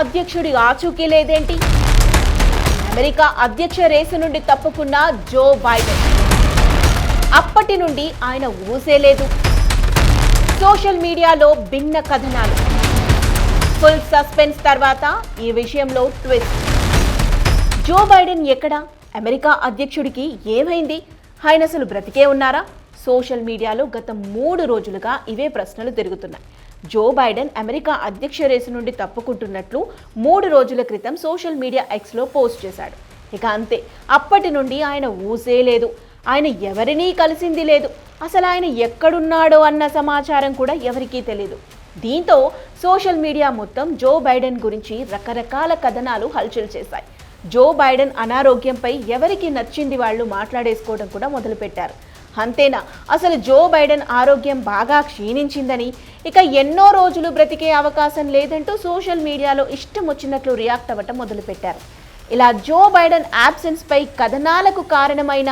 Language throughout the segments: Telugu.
అధ్యక్షుడి ఆచూకీ లేదేంటి? అమెరికా అధ్యక్ష రేసు నుండి తప్పుకున్న జో బైడెన్. అప్పటి నుండి ఆయన ఊసే లేదు. సోషల్ మీడియాలో భిన్న కథనాలు. ఫుల్ సస్పెన్స్ తర్వాత ఈ విషయంలో ట్విస్ట్. జో బైడెన్ ఎక్కడా? అమెరికా అధ్యక్షుడికి ఏమైంది? ఆయన అసలు బ్రతికే ఉన్నారా? సోషల్ మీడియాలో గత మూడు రోజులుగా ఇవే ప్రశ్నలు తిరుగుతున్నాయి. జో బైడెన్ అమెరికా అధ్యక్ష రేసు నుండి తప్పుకుంటున్నట్లు మూడు రోజుల క్రితం సోషల్ మీడియా ఎక్స్లో పోస్ట్ చేశాడు. ఇక అంతే అప్పటి నుండి ఆయన ఊసే లేదు. ఆయన ఎవరినీ కలిసింది లేదు. అసలు ఆయన ఎక్కడున్నాడో అన్న సమాచారం కూడా ఎవరికీ తెలియదు దీంతో సోషల్ మీడియా మొత్తం జో బైడెన్ గురించి రకరకాల కథనాలు హల్చల్ చేశాయి. జో బైడెన్ అనారోగ్యంపై ఎవరికి నచ్చింది వాళ్ళు మాట్లాడేసుకోవడం కూడా మొదలుపెట్టారు. అంతేనా? అసలు జో బైడెన్ ఆరోగ్యం బాగా క్షీణించిందని ఇక ఎన్నో రోజులు బ్రతికే అవకాశం లేదంటూ సోషల్ మీడియాలో ఇష్టం వచ్చినట్లు రియాక్ట్ అవ్వటం మొదలుపెట్టారు. ఇలా జో బైడెన్ absence పై కథనాలకు కారణమైన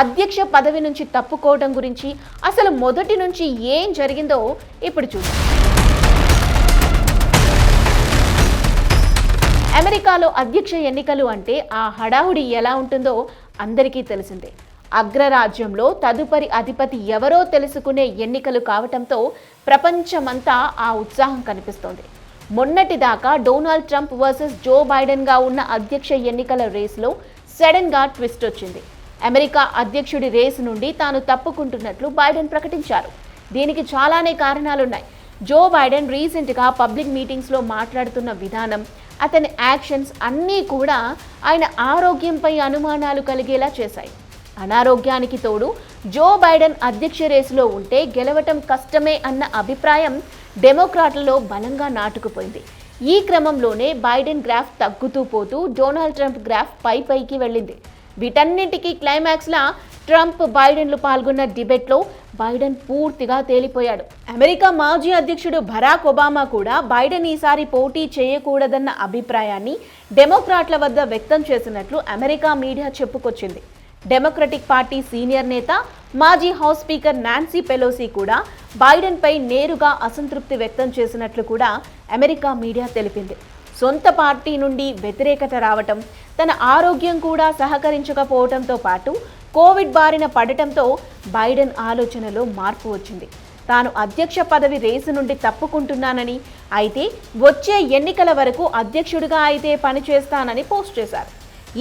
అధ్యక్ష పదవి నుంచి తప్పుకోవడం గురించి అసలు మొదటి నుంచి ఏం జరిగిందో ఇప్పుడు చూద్దాం. అమెరికాలో అధ్యక్ష ఎన్నికలు అంటే ఆ హడావుడి ఎలా ఉంటుందో అందరికీ తెలిసిందే. అగ్రరాజ్యంలో తదుపరి అధిపతి ఎవరో తెలుసుకునే ఎన్నికలు కావటంతో ప్రపంచమంతా ఆ ఉత్సాహం కనిపిస్తోంది. మొన్నటిదాకా డొనాల్డ్ ట్రంప్ వర్సెస్ జో బైడెన్గా ఉన్న అధ్యక్ష ఎన్నికల రేసులో సడన్గా ట్విస్ట్ వచ్చింది. అమెరికా అధ్యక్షుడి రేసు నుండి తాను తప్పుకుంటున్నట్లు బైడెన్ ప్రకటించారు. దీనికి చాలానే కారణాలున్నాయి. జో బైడెన్ రీసెంట్గా పబ్లిక్ మీటింగ్స్లో మాట్లాడుతున్న విధానం అతని యాక్షన్స్ అన్నీ కూడా ఆయన ఆరోగ్యంపై అనుమానాలు కలిగేలా చేశాయి. అనారోగ్యానికి తోడు జో బైడెన్ అధ్యక్ష రేసులో ఉంటే గెలవటం కష్టమే అన్న అభిప్రాయం డెమోక్రాట్లలో బలంగా నాటుకుపోయింది. ఈ క్రమంలోనే బైడెన్ గ్రాఫ్ తగ్గుతూ పోతూ డొనాల్డ్ ట్రంప్ గ్రాఫ్ పై పైకి వెళ్ళింది. వీటన్నింటికీ క్లైమాక్స్లా ట్రంప్ బైడెన్లు పాల్గొన్న డిబేట్లో బైడెన్ పూర్తిగా తేలిపోయాడు. అమెరికా మాజీ అధ్యక్షుడు బరాక్ ఒబామా కూడా బైడెన్ ఈసారి పోటీ చేయకూడదన్న అభిప్రాయాన్ని డెమోక్రాట్ల వద్ద వ్యక్తం చేసినట్లు అమెరికా మీడియా చెప్పుకొచ్చింది. డెమోక్రటిక్ పార్టీ సీనియర్ నేత మాజీ హౌస్ స్పీకర్ నాన్సీ పెలోసి కూడా బైడెన్పై నేరుగా అసంతృప్తి వ్యక్తం చేసినట్లు కూడా అమెరికా మీడియా తెలిపింది. సొంత పార్టీ నుండి వ్యతిరేకత రావటం తన ఆరోగ్యం కూడా సహకరించకపోవడంతో పాటు కోవిడ్ బారిన పడటంతో బైడెన్ ఆలోచనలో మార్పు వచ్చింది. తాను అధ్యక్ష పదవి రేసు నుండి తప్పుకుంటున్నానని అయితే వచ్చే ఎన్నికల వరకు అధ్యక్షుడిగా అయితే పనిచేస్తానని పోస్ట్ చేశారు.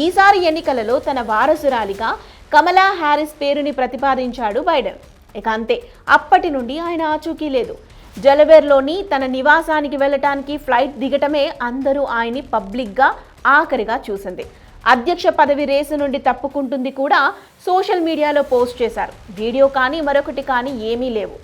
ఈసారి ఎన్నికలలో తన వారసురాలిగా కమలా హ్యారిస్ పేరుని ప్రతిపాదించాడు బైడెన్. ఇక అంతే అప్పటి నుండి ఆయన ఆచూకీ లేదు. జలవేర్లోని తన నివాసానికి వెళ్ళటానికి ఫ్లైట్ దిగటమే అందరూ ఆయన్ని పబ్లిక్గా ఆఖరిగా చూసింది. అధ్యక్ష పదవి రేసు నుండి తప్పుకుంటుంది కూడా సోషల్ మీడియాలో పోస్ట్ చేశారు. వీడియో కానీ మరొకటి కానీ ఏమీ లేవు.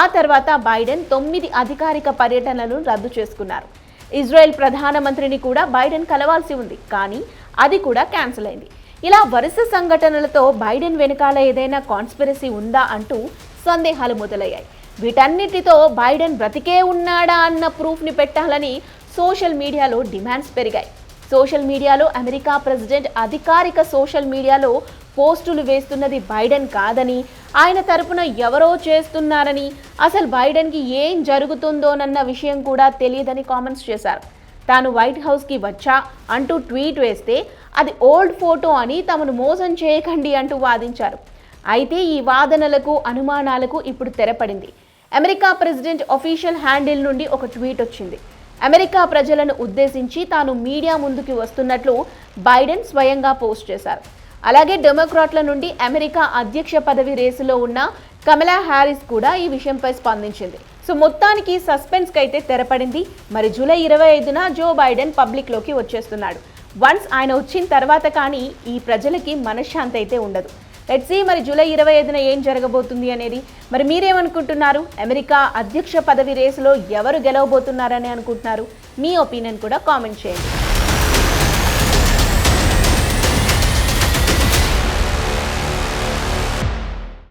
ఆ తర్వాత బైడెన్ తొమ్మిది అధికారిక పర్యటనలను రద్దు చేసుకున్నారు. ఇజ్రాయెల్ ప్రధానమంత్రిని కూడా బైడెన్ కలవాల్సి ఉంది కానీ అది కూడా క్యాన్సిల్ అయింది. ఇలా వరుస సంఘటనలతో బైడెన్ వెనకాల ఏదైనా కాన్స్పిరసీ ఉందా అంటూ సందేహాలు మొదలయ్యాయి. వీటన్నిటితో బైడెన్ బ్రతికే ఉన్నాడా అన్న ప్రూఫ్ని పెట్టాలని సోషల్ మీడియాలో డిమాండ్స్ పెరిగాయి. సోషల్ మీడియాలో అమెరికా ప్రెసిడెంట్ అధికారిక సోషల్ మీడియాలో పోస్టులు వేస్తున్నది బైడెన్ కాదని ఆయన తరపున ఎవరో చేస్తున్నారని అసలు బైడెన్కి ఏం జరుగుతుందోనన్న విషయం కూడా తెలియదని కామెంట్స్ చేశారు. తాను వైట్ హౌస్కి వచ్చా అంటూ ట్వీట్ వేస్తే అది ఓల్డ్ ఫోటో అని తమను మోసం చేయకండి అంటూ వాదించారు. అయితే ఈ వాదనలకు అనుమానాలకు ఇప్పుడు తెరపడింది. అమెరికా ప్రెసిడెంట్ అఫీషియల్ హ్యాండిల్ నుండి ఒక ట్వీట్ వచ్చింది. అమెరికా ప్రజలను ఉద్దేశించి తాను మీడియా ముందుకు వస్తున్నట్లు బైడెన్ స్వయంగా పోస్ట్ చేశారు. అలాగే డెమోక్రాట్ల నుండి అమెరికా అధ్యక్ష పదవి రేసులో ఉన్న కమలా హ్యారిస్ కూడా ఈ విషయంపై స్పందించింది. సో మొత్తానికి సస్పెన్స్కి అయితే తెరపడింది. మరి జూలై ఇరవై ఐదున జో బైడెన్ పబ్లిక్లోకి వచ్చేస్తున్నాడు. వన్స్ ఆయన వచ్చిన తర్వాత కానీ ఈ ప్రజలకి మనశ్శాంతి అయితే ఉండదు. లెట్స్ మరి జూలై ఇరవై ఐదున ఏం జరగబోతుంది అనేది. మరి మీరేమనుకుంటున్నారు? అమెరికా అధ్యక్ష పదవి రేసులో ఎవరు గెలవబోతున్నారని అనుకుంటున్నారు? మీ ఒపీనియన్ కూడా కామెంట్ చేయండి.